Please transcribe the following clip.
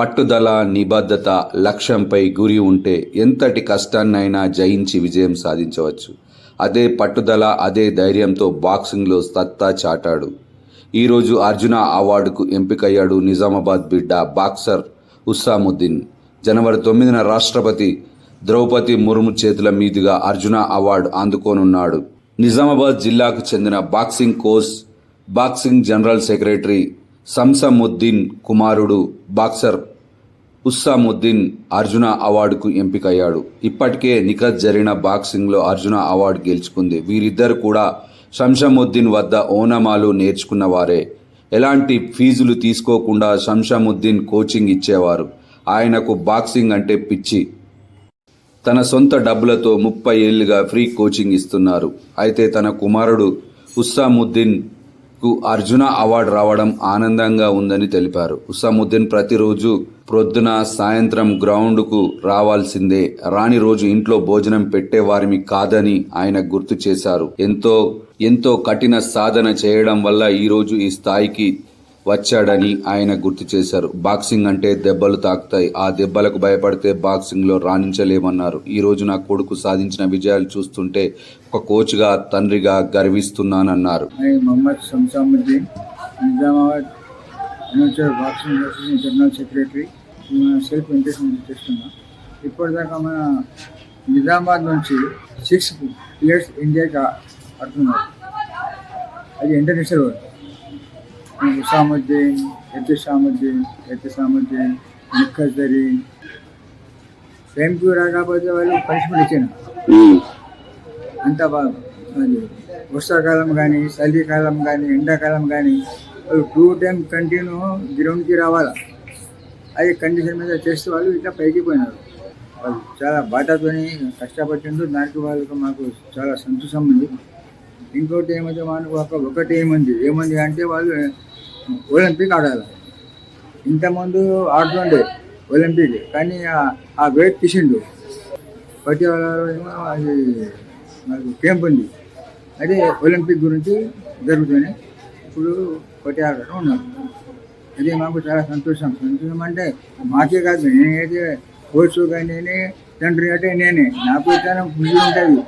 పట్టుదల నిబద్ధత లక్ష్యంపై గురి ఉంటే ఎంతటి కష్టాన్నైనా జయించి విజయం సాధించవచ్చు. అదే పట్టుదల అదే ధైర్యంతో బాక్సింగ్లో సత్తా చాటాడు. ఈరోజు అర్జున అవార్డుకు ఎంపికయ్యాడు నిజామాబాద్ బిడ్డ బాక్సర్ ఉస్సాముద్దీన్. జనవరి తొమ్మిదిన రాష్ట్రపతి ద్రౌపది ముర్ము చేతుల మీదుగా అర్జున అవార్డు అందుకోనున్నాడు. నిజామాబాద్ జిల్లాకు చెందిన boxing coach boxing general secretary Shamsuddin కుమారుడు బాక్సర్ ఉస్సాముద్దీన్ అర్జున అవార్డుకు ఎంపికయ్యాడు. ఇప్పటికే నిఖత్ జరిగిన బాక్సింగ్లో అర్జున అవార్డు గెలుచుకుంది. వీరిద్దరు కూడా శంషముద్దీన్ వద్ద ఓనమాలు నేర్చుకున్న వారే ఎలాంటి ఫీజులు తీసుకోకుండా శంషముద్దీన్ కోచింగ్ ఇచ్చేవారు. ఆయనకు బాక్సింగ్ అంటే పిచ్చి. తన సొంత డబ్బులతో ముప్పై ఏళ్ళుగా ఫ్రీ కోచింగ్ ఇస్తున్నారు. అయితే తన కుమారుడు ఉస్సాముద్దీన్ కు అర్జున అవార్డు రావడం ఆనందంగా ఉందని తెలిపారు. ఉసాముద్దీన్ ప్రతిరోజు ప్రొద్దున సాయంత్రం గ్రౌండ్కు రావాల్సిందే. రాని రోజు ఇంట్లో భోజనం పెట్టేవారిమి కాదని ఆయన గుర్తు చేశారు. ఎంతో ఎంతో కఠిన సాధన చేయడం వల్ల ఈ రోజు ఈ స్థాయికి వచ్చాడని ఆయన గుర్తు చేశారు. బాక్సింగ్ అంటే దెబ్బలు తాకుతాయి. ఆ దెబ్బలకు భయపడితే బాక్సింగ్లో రాణించలేమన్నారు. ఈరోజు నా కొడుకు సాధించిన విజయాలు చూస్తుంటే ఒక కోచ్గా తండ్రిగా గర్విస్తున్నానన్నారు. Mohammed Nizamabad boxing general secretary. ఇప్పటిదాకా మన నిజామాబాద్ నుంచి సిక్స్ ప్లేయర్స్ ఇండియాగా ఆడుతున్నారు అది ఇంటర్నేషనల్ వరల్డ్. ఎత్తిసాముద్దీన్ ఎత్తిసాముద్దీన్ నిక్కస్ జరీన్ టైంకి రాకపోతే వాళ్ళు పనిష్మెంట్ ఇచ్చాను అంత బాగా అది వర్షాకాలం కానీ చలికాలం కానీ ఎండాకాలం కానీ వాళ్ళు టూ టైం కంటిన్యూ గ్రౌండ్కి రావాలా? అది కండిషన్ మీద చేస్తే వాళ్ళు ఇట్లా పైకి పోయినారు. వాళ్ళు చాలా బాటతోని కష్టపట్టిండ్రు దానికి వాళ్ళకి మాకు చాలా సంతోషం ఉంది. ఇంకోటి ఏమైతే మనకు ఒక ఒకటి ఏముంది? ఏముంది అంటే వాళ్ళు ఒలింపిక్ ఆడాలి ఇంతకుముందు ఆడుతుండే ఒలింపిక్ కానీ ఆ- వెయిట్ తీసిండు. పటియాలలో ఏమో అది మనకు క్యాంప్ ఉంది. అదే ఒలింపిక్ గురించి జరుగుతుంది ఇప్పుడు పటియాలలో ఉన్నారు. అది మాకు చాలా సంతోషం. సంతోషం అంటే మాకే కాదు నేనైతే కోచ్ కానీ నేనే తండ్రి అంటే నేనే. నాకు ఇతను ముందు ఉంటుంది